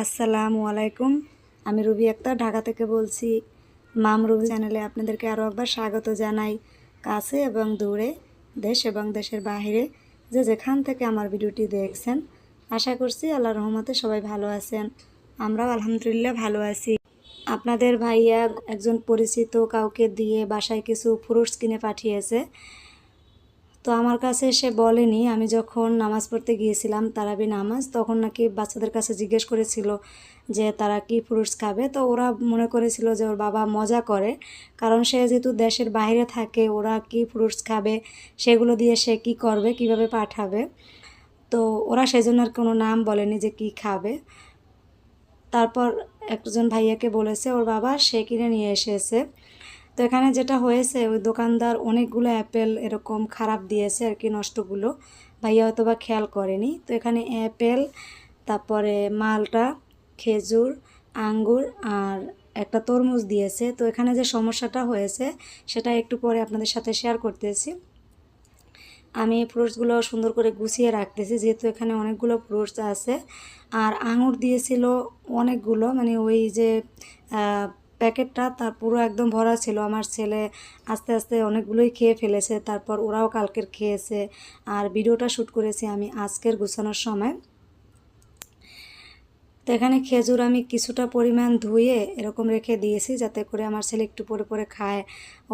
আসসালামু আলাইকুম। আমি রুবি আক্তার, ঢাকা থেকে বলছি, মাম রুবি চ্যানেলে আপনাদেরকে আরও একবার স্বাগত জানাই। কাছে এবং দূরে, দেশ এবং দেশের বাইরে যে যেখান থেকে আমার ভিডিওটি দেখছেন, আশা করছি আল্লাহ রহমতে সবাই ভালো আছেন। আমরাও আলহামদুলিল্লাহ ভালো আছি। আপনাদের ভাইয়া একজন পরিচিত কাউকে দিয়ে বাসায় কিছু ফ্রুটস কিনে পাঠিয়েছে। তো আমার কাছে সে বলেনি। আমি যখন নামাজ পড়তে গিয়েছিলাম তারাবি নামাজ, তখন নাকি বাচ্চাদের কাছে জিজ্ঞেস করেছিল যে তারা কি ফ্রুটস খাবে। তো ওরা মনে করেছিল যে ওর বাবা মজা করে, কারণ সে যেহেতু দেশের বাইরে থাকে, ওরা কি ফ্রুটস খাবে, সেগুলো দিয়ে সে কি করবে, কীভাবে পাঠাবে। তো ওরা সেজন্য আর কোনো নাম বলেনি যে কি খাবে। তারপর একজন ভাইয়াকে বলেছে, ওর বাবা সে কিনে নিয়ে এসেছে। তো এখানে যেটা হয়েছে, ওই দোকানদার অনেকগুলো অ্যাপেল এরকম খারাপ দিয়েছে আর কি, নষ্টগুলো। ভাইয়া হয়তো বা খেয়াল করেনি। তো এখানে অ্যাপেল, তারপরে মালটা, খেজুর, আঙ্গুর আর একটা তরমুজ দিয়েছে। তো এখানে যে সমস্যাটা হয়েছে, সেটা একটু পরে আপনাদের সাথে শেয়ার করতেছি। আমি ফ্রুটসগুলো সুন্দর করে গুছিয়ে রাখতেছি, যেহেতু এখানে অনেকগুলো ফ্রুটস আছে। আর আঙুর দিয়েছিল অনেকগুলো মানে ওই যে প্যাকেটটা তার পুরো একদম ভরা ছিল। আমার ছেলে আস্তে আস্তে অনেকগুলোই খেয়ে ফেলেছে। তারপর ওরাও কালকের খেয়েছে। আর ভিডিওটা শ্যুট করেছি আমি আজকের গুছানোর সময়। তো এখানে খেজুর আমি কিছুটা পরিমাণ ধুয়ে এরকম রেখে দিয়েছি যাতে করে আমার ছেলে একটু পরে পরে খায়,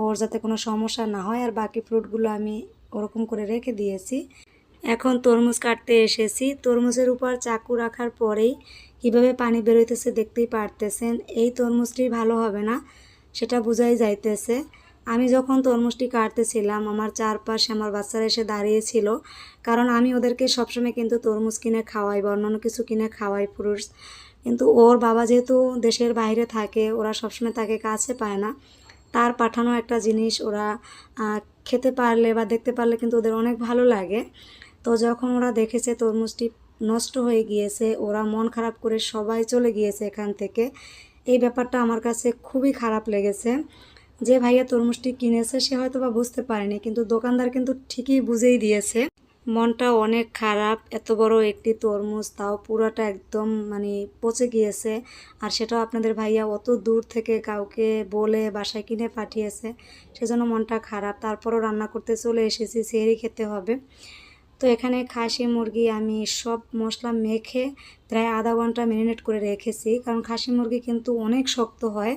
ওর যাতে কোনো সমস্যা না হয়। আর বাকি ফ্রুটগুলো আমি ওরকম করে রেখে দিয়েছি। এখন তরমুজ কাটতে এসেছি। তরমুজের উপর চাকু রাখার পরেই কীভাবে পানি বেরোইতেছে দেখতেই পারতেছেন, এই তরমুজটি ভালো হবে না, সেটা বোঝাই যাইতেছে। আমি যখন তরমুজটি কাটতেছিলাম, আমার চারপাশে আমার বাচ্চারা এসে দাঁড়িয়েছিল, কারণ আমি ওদেরকে সবসময় কিন্তু তরমুজ কিনে খাওয়াই বা অন্যান্য কিছু কিনে খাওয়াই ফ্রুটস কিন্তু ওর বাবা যেহেতু দেশের বাইরে থাকে, ওরা সবসময় তাকে কাছে পায় না। তার পাঠানো একটা জিনিস ওরা খেতে পারলে বা দেখতে পারলে কিন্তু ওদের অনেক ভালো লাগে। তো যখন ওরা দেখেছে তরমুজটি নষ্ট হয়ে গিয়েছে, ওরা মন খারাপ করে সবাই চলে গিয়েছে এখান থেকে। এই ব্যাপারটা আমার কাছে খুবই খারাপ লেগেছে। যে ভাইয়া তরমুজটি কিনেছে, সে হয়তো বা বুঝতে পারেনি, কিন্তু দোকানদার কিন্তু ঠিকই বুঝেই দিয়েছে। মনটা অনেক খারাপ, এত বড় একটি তরমুজ, তাও পুরোটা একদম মানে পচে গিয়েছে। আর সেটাও আপনাদের ভাইয়া অত দূর থেকে কাউকে বলে বাসায় কিনে পাঠিয়েছে, সেজন্য মনটা খারাপ। তারপরও রান্না করতে চলে এসেছি সেহরি খেতে হবে। তো এখানে খাসি, মুরগি আমি সব মশলা মেখে প্রায় আধা ঘণ্টা ম্যারিনেট করে রেখেছি। কারণ খাসি, মুরগি কিন্তু অনেক শক্ত হয়।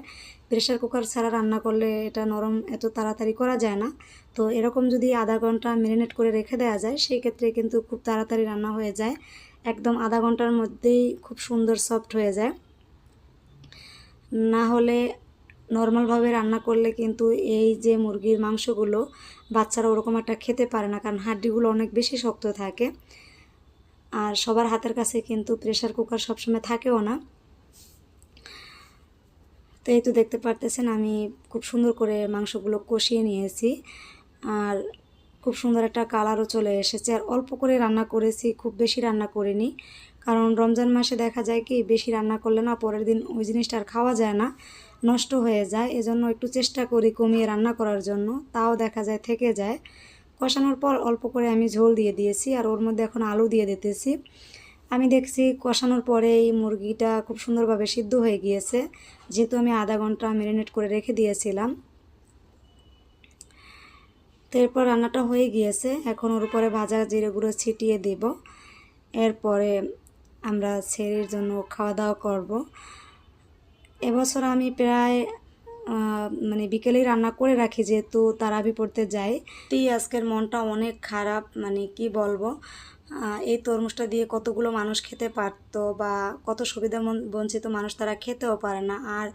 প্রেশার কুকার ছাড়া রান্না করলে এটা নরম এত তাড়াতাড়ি করা যায় না। তো এরকম যদি আধা ঘণ্টা ম্যারিনেট করে রেখে দেওয়া যায়, সেই ক্ষেত্রে কিন্তু খুব তাড়াতাড়ি রান্না হয়ে যায়। একদম আধা ঘণ্টার মধ্যেই খুব সুন্দর সফট হয়ে যায়। না হলে নর্মালভাবে রান্না করলে কিন্তু এই যে মুরগির মাংসগুলো বাচ্চারা ওরকম একটা খেতে পারে না, কারণ হাড্ডিগুলো অনেক বেশি শক্ত থাকে। আর সবার হাতের কাছে কিন্তু প্রেশার কুকার সবসময় থাকেও না। তো এই তো দেখতে পারতেছেন, আমি খুব সুন্দর করে মাংসগুলো কষিয়ে নিয়েছি। আর খুব সুন্দর একটা কালারও চলে এসেছে। আর অল্প করে রান্না করেছি, খুব বেশি রান্না করিনি। কারণ রমজান মাসে দেখা যায় কি, বেশি রান্না করলে না পরের দিন ওই জিনিসটা আর খাওয়া যায় না। নষ্ট হয়ে যায়। এজন্য একটু চেষ্টা করি কমিয়ে রান্না করার জন্য। তাও দেখা যায় থেকে যায়। কষানোর পর অল্প করে আমি ঝোল দিয়ে দিয়েছি আর ওর মধ্যে এখন আলু দিয়ে দিতেছি। আমি দেখছি কষানোর পরে এই মুরগিটা খুব সুন্দরভাবে সিদ্ধ হয়ে গিয়েছে। যেহেতু আমি আধা ঘণ্টা ম্যারিনেট করে রেখে দিয়েছিলাম। তো এরপর রান্নাটা হয়ে গিয়েছে। এখন ওর উপরে ভাজা জিরে গুঁড়ো ছিটিয়ে দেব। এরপরে আমরা ছেলের জন্য খাওয়া দাওয়া করব। এবছর আমি প্রায় মানে বিকেলেই রান্না করে রাখি যেহেতু তারাবি পড়তে যাই। এই আজকের মনটা অনেক খারাপ মানে কি বলব? এই তরমুজটা দিয়ে কতগুলো মানুষ খেতে পারতো বা কত সুবিধা বঞ্চিত মানুষ তারা খেতেও পারে না। আর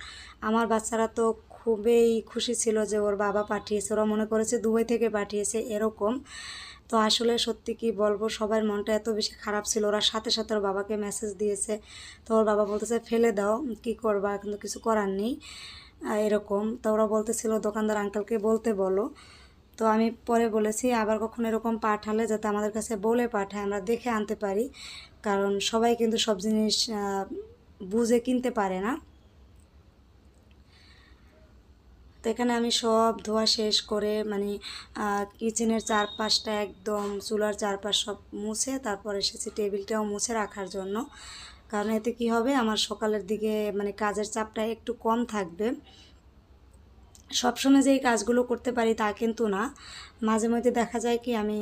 আমার বাচ্চারা তো খুবই খুশি ছিল যে ওর বাবা পাঠিয়েছে, ওরা মনে করেছে দুবাই থেকে পাঠিয়েছে, এরকম। তো আসলে সত্যি কি বলব, সবার মনটা এত বেশি খারাপ ছিল। ওরা সাথে সাথে ওর বাবাকে মেসেজ দিয়েছে। তো ওর বাবা বলতেছে, ফেলে দাও, কি করবা? কিন্তু কিছু করার নেই। এরকম। তো ওরা বলতেছিল, দোকানদার আঙ্কেলকে বলতে বলো। তো আমি পরে বলেছি, আবার কখন এরকম পাঠালে যাতে আমাদের কাছে বলে পাঠায়, আমরা দেখে আনতে পারি। কারণ সবাই কিন্তু সব জিনিস বুঝে কিনতে পারে না তো এখানে আমি সব ধোয়া শেষ করে মানে কিচেনের চারপাশটা একদম, চুলার চারপাশ সব মুছে তারপর এসেছি টেবিলটাও মুছে রাখার জন্য। কারণ এতে কি হবে? আমার সকালের দিকে মানে কাজের চাপটা একটু কম থাকবে। সবসময় যে এই কাজগুলো করতে পারি তা কিন্তু না। মাঝে মধ্যে দেখা যায় কি আমি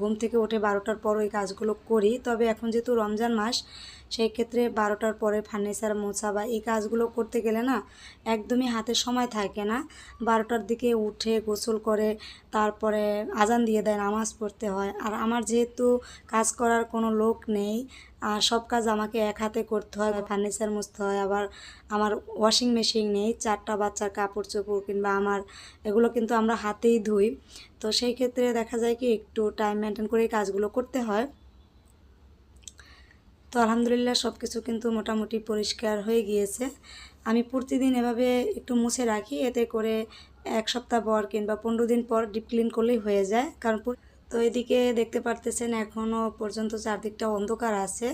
ঘুম থেকে উঠে বারোটার পর ওই কাজগুলো করি। তবে এখন যেহেতু রমজান মাস সেই ক্ষেত্রে বারোটার পরে ফার্নিচার মোছা বা এই কাজগুলো করতে গেলে না একদমই হাতে সময় থাকে না। বারোটার দিকে উঠে গোসল করে তারপরে আজান দিয়ে দেয়, নামাজ পড়তে হয়। আর আমার যেহেতু কাজ করার কোনো লোক নেই, আর সব কাজ আমাকে এক হাতে করতে হয় ফার্নিচার মুছতে হয়। আবার আমার ওয়াশিং মেশিন নেই, চারটা বাচ্চার কাপড় চোপড় কিংবা আমার এগুলো কিন্তু আমরা হাতেই ধুই। তো সেই ক্ষেত্রে দেখা যায় কি একটু টাইম মেনটেন করে কাজগুলো করতে হয়। তো আলহামদুলিল্লাহ সব কিছু কিন্তু মোটামুটি পরিষ্কার হয়ে গিয়েছে। আমি প্রতিদিন এভাবে একটু মুছে রাখি, এতে করে এক সপ্তাহ পর কিংবা পনেরো দিন পর ডিপ ক্লিন করলেই হয়ে যায়। কারণ তো এদিকে দেখতে পারতেছেন এখনও পর্যন্ত চারদিকটা অন্ধকার আছে।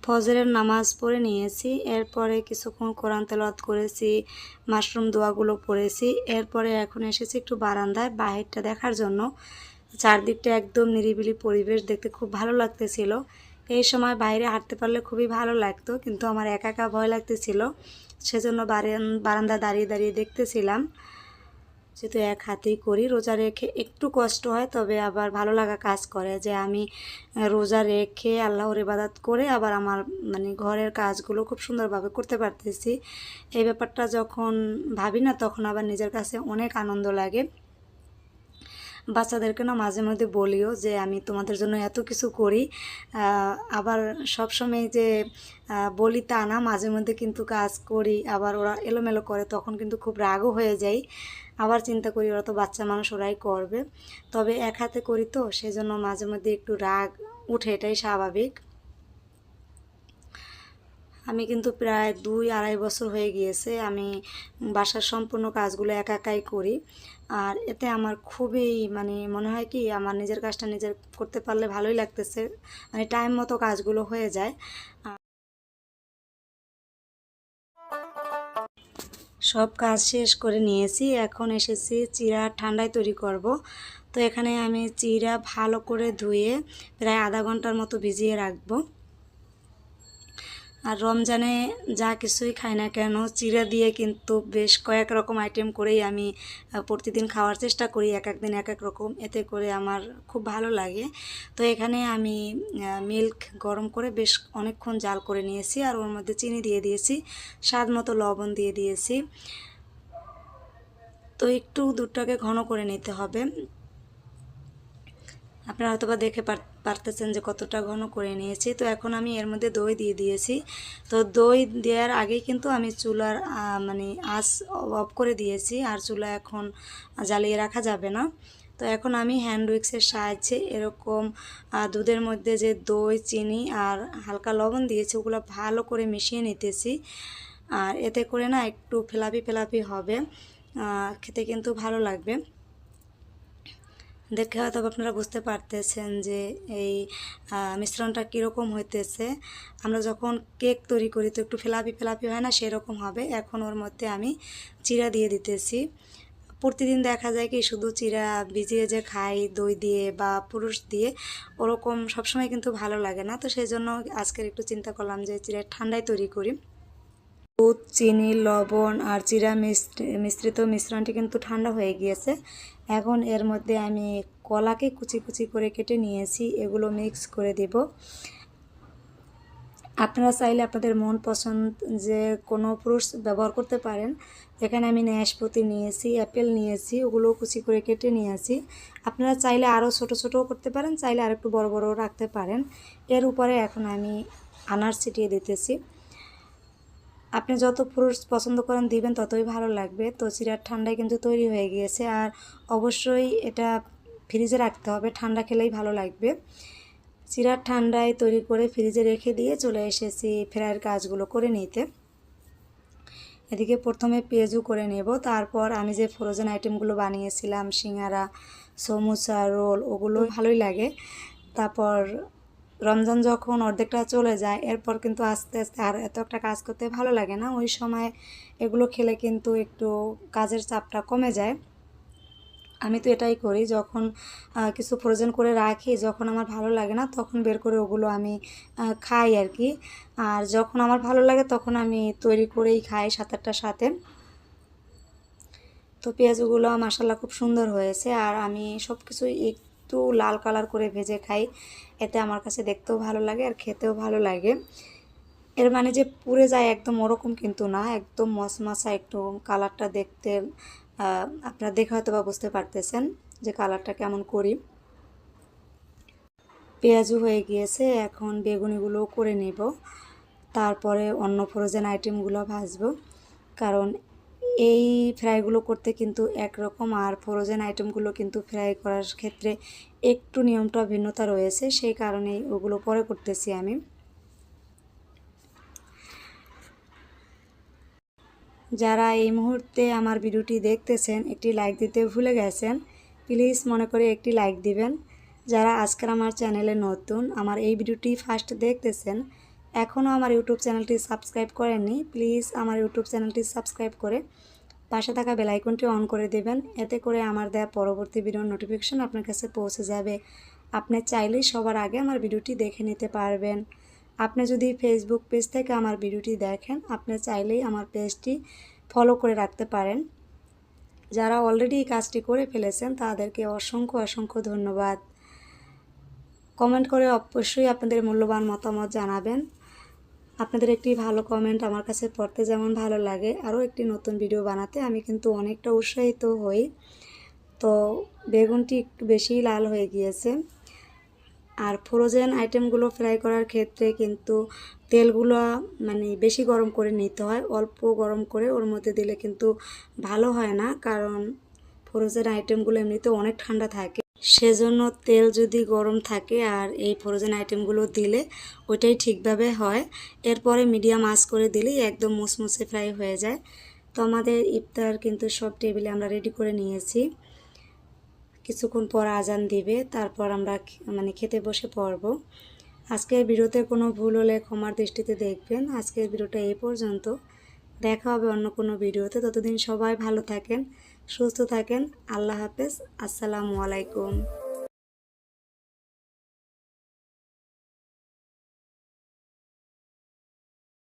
ফজরের নামাজ পড়ে নিয়েছি, এরপরে কিছুক্ষণ কোরআন তেলাওয়াত করেছি, মাশরুম দোয়াগুলো পড়েছি, এরপরে এখন এসেছি একটু বারান্দায় বাহিরটা দেখার জন্য। চারদিকটা একদম নিরিবিলি পরিবেশ, দেখতে খুব ভালো লাগতেছিল। এই সময় বাইরে হাঁটতে পারলে খুবই ভালো লাগতো, কিন্তু আমার একা একা ভয় লাগতেছিল। সেজন্য বারান- বারান্দা দাঁড়িয়ে দাঁড়িয়ে দেখতেছিলাম। যেহেতু এক হাতেই করি, রোজা রেখে একটু কষ্ট হয়, তবে আবার ভালো লাগা কাজ করে যে আমি রোজা রেখে আল্লাহর ইবাদত করে আবার আমার মানে ঘরের কাজগুলো খুব সুন্দরভাবে করতে পারতেছি। এই ব্যাপারটা যখন ভাবি না, তখন আবার নিজের কাছে অনেক আনন্দ লাগে। বাচ্চাদেরকে না মাঝে মধ্যে বলিও যে আমি তোমাদের জন্য এত কিছু করি। আবার সবসময় যে বলি তা না, মাঝে মধ্যে কিন্তু কাজ করি, আবার ওরা এলোমেলো করে, তখন কিন্তু খুব রাগও হয়ে যায়। আবার চিন্তা করি ওরা তো বাচ্চা মানুষ, ওরাই করবে। তবে এক হাতে করি তো, সেজন্য মাঝে মধ্যে একটু রাগ উঠে, এটাই স্বাভাবিক। আমি কিন্তু প্রায় দুই আড়াই বছর হয়ে গিয়েছে আমি বাসার সম্পূর্ণ কাজগুলো একা একাই করি। আর এতে আমার খুবই মানে মনে হয় কি আমার নিজের কাজটা নিজের করতে পারলে ভালোই লাগতেছে। মানে টাইম মতো কাজগুলো হয়ে যায়। সব কাজ শেষ করে নিয়েছি। এখন এসেছি চিরা ঠান্ডায় তৈরি করব। তো এখানে আমি চিরা ভালো করে ধুয়ে প্রায় আধা ঘণ্টার মতো ভিজিয়ে রাখব। আর রমজানে যা কিছুই খাই না কেন চিরা দিয়ে কিন্তু বেশ কয়েক রকম আইটেম করেই আমি প্রতিদিন খাওয়ার চেষ্টা করি, এক এক দিন এক এক রকম। এতে করে আমার খুব ভালো লাগে। তো এখানে আমি মিল্ক গরম করে বেশ অনেকক্ষণ জাল করে নিয়েছি আর ওর মধ্যে চিনি দিয়ে দিয়েছি, স্বাদ মতো লবণ দিয়ে দিয়েছি। তো একটু দুধটাকে ঘন করে নিতে হবে। আপনারা হয়তো বা দেখে পার- পারতেছেন যে কতটা ঘন করে নিয়েছি। তো এখন আমি এর মধ্যে দই দিয়ে দিয়েছি। তো দই দেওয়ার আগেই কিন্তু আমি চুলার মানে আঁচ অফ করে দিয়েছি আর চুলা এখন জ্বালিয়ে রাখা যাবে না। তো এখন আমি হ্যান্ড উইক্সের সাহায্যে এরকম দুধের মধ্যে যে দই, চিনি আর হালকা লবণ দিয়েছি, ওগুলো ভালো করে মিশিয়ে নিতেছি। আর এতে করে না একটু ফেলাপি ফেলাপি হবে খেতে কিন্তু ভালো লাগবে। দেখে হয়তো আপনারা বুঝতে পারতেছেন যে এই মিশ্রণটা কীরকম হইতেছে। আমরা যখন কেক তৈরি করি তো একটু ফেলাপি ফেলাপি হয় না, সেরকম হবে। এখন ওর মধ্যে আমি চিরা দিয়ে দিতেছি। প্রতিদিন দেখা যায় কি শুধু চিরা ভিজিয়ে যে খাই, দই দিয়ে বা পুরুষ দিয়ে, ওরকম সবসময় কিন্তু ভালো লাগে না। তো সেই জন্য আজকের একটু চিন্তা করলাম যে চিরা ঠান্ডায় তৈরি করি। দুধ, চিনি, লবণ আর চিরা মিশ্রি- মিশ্রিত মিশ্রণটি কিন্তু ঠান্ডা হয়ে গিয়েছে। এখন এর মধ্যে আমি কলাকে কুচি কুচি করে কেটে নিয়েছি, এগুলো মিক্স করে দেব। আপনারা চাইলে আপনাদের মন পছন্দ যে কোনো ফ্রুটস ব্যবহার করতে পারেন। এখানে আমি নাশপাতি নিয়েছি, অ্যাপেল নিয়েছি ওগুলো কুচি করে কেটে নিয়েছি। আপনারা চাইলে আরও ছোট ছোটও করতে পারেন, চাইলে আর একটু বড় বড়ও রাখতে পারেন। এর উপরে এখন আমি আনার ছিটিয়ে দিতেছি। আপনি যত ফ্রুটস পছন্দ করেন দিবেন, ততই ভালো লাগবে। তো চিরার ঠান্ডায় কিন্তু তৈরি হয়ে গিয়েছে। আর অবশ্যই এটা ফ্রিজে রাখতে হবে। ঠান্ডা খেলেই ভালো লাগবে। চিরার ঠান্ডায় তৈরি করে ফ্রিজে রেখে দিয়ে চলে এসেছি ফ্রাইয়ের কাজগুলো করে নিতে। এদিকে প্রথমে পেঁয়াজু করে নেব। তারপর আমি যে ফ্রোজেন আইটেমগুলো বানিয়েছিলাম, সিঙ্গারা, সমোসা, রোল, ওগুলো ভালোই লাগে। তারপর রমজান যখন অর্ধেকটা চলে যায়, এরপর কিন্তু আস্তে আস্তে আর এত একটা কাজ করতে ভালো লাগে না। ওই সময় এগুলো খেলে কিন্তু একটু কাজের চাপটা কমে যায়। আমি তো এটাই করি, যখন কিছু ফ্রোজেন করে রাখি, যখন আমার ভালো লাগে না, তখন বের করে ওগুলো আমি খাই আর কি। আর যখন আমার ভালো লাগে, তখন আমি তৈরি করেই খাই সাত আটটার সাথে। তো পেঁয়াজগুলো মাসাল্লাহ খুব সুন্দর হয়েছে, আর আমি সব কিছু একটু লাল কালার করে ভেজে খাই। এতে আমার কাছে দেখতেও ভালো লাগে আর খেতেও ভালো লাগে। এর মানে যে পুড়ে যায় একদম ওরকম কিন্তু না, একদম মশমশা একটু কালারটা দেখতে আপনারা দেখে হয়তো বা বুঝতে পারতেছেন যে কালারটা কেমন করি। পেঁয়াজু হয়ে গিয়েছে, এখন বেগুনিগুলোও করে নেব। তারপরে অন্য ফ্রোজেন আইটেমগুলো ভাজবো। কারণ এই ফ্রাইগুলো করতে কিন্তু একরকম আর ফ্রোজেন আইটেমগুলো কিন্তু ফ্রাই করার ক্ষেত্রে একটু নিয়মটা ভিন্নতা রয়েছে, সেই কারণেই ওগুলো পরে করতেছি আমি। যারা এই মুহূর্তে আমার ভিডিওটি দেখতেছেন, একটি লাইক দিতে ভুলে গেছেন প্লিজ মনে করে একটি লাইক দিবেন। যারা আজকের আমার চ্যানেলে নতুন, আমার এই ভিডিওটি ফার্স্ট দেখতেছেন এখনও আমার ইউটিউব চ্যানেলটি সাবস্ক্রাইব করেননি প্লিজ আমার ইউটিউব চ্যানেলটি সাবস্ক্রাইব করে পাশে থাকা বেল আইকনটি অন করে দেবেন, এতে করে আমার দেওয়া পরবর্তী ভিডিওর নোটিফিকেশন আপনার কাছে পৌঁছে যাবে। আপনি চাইলেই সবার আগে আমার ভিডিওটি দেখে নিতে পারবেন। আপনি যদি ফেসবুক পেজ থেকে আমার ভিডিওটি দেখেন, আপনি চাইলেই আমার পেজটি ফলো করে রাখতে পারেন। যারা অলরেডি এই কাজটি করে ফেলেছেন, তাদেরকে অসংখ্য অসংখ্য ধন্যবাদ। কমেন্ট করে অবশ্যই আপনাদের মূল্যবান মতামত জানাবেন। আপনাদের একটি ভালো কমেন্ট আমার কাছে পড়তে যেমন ভালো লাগে। আরও একটি নতুন ভিডিও বানাতে আমি কিন্তু অনেকটা উৎসাহিত হই। তো বেগুনটি একটু বেশিই লাল হয়ে গিয়েছে। আর ফ্রোজেন আইটেমগুলো ফ্রাই করার ক্ষেত্রে কিন্তু তেলগুলো মানে বেশি গরম করে নিতে হয়। অল্প গরম করে ওর মধ্যে দিলে কিন্তু ভালো হয় না। কারণ ফ্রোজেন আইটেমগুলো এমনিতে অনেক ঠান্ডা থাকে। সেজন্য তেল যদি গরম থাকে আর এই ফ্রোজেন আইটেমগুলো দিলে ওইটাই ঠিকভাবে হয়। এরপরে মিডিয়াম আঁচ করে দিলেই একদম মুসমুসে ফ্রাই হয়ে যায়। তো আমাদের ইফতার কিন্তু সব টেবিলে আমরা রেডি করে নিয়েছি। কিছুক্ষণ পর আজান দিবে, তারপর আমরা মানে খেতে বসে পড়ব। আজকের ভিডিওতে কোনো ভুল হলে ক্ষমার দৃষ্টিতে দেখবেন। আজকের ভিডিওটা এই পর্যন্ত। দেখা হবে অন্য কোনো ভিডিওতে। ততদিন সবাই ভালো থাকেন, সুস্থ থাকেন। আল্লাহ হাফেজ। আসসালামু আলাইকুম।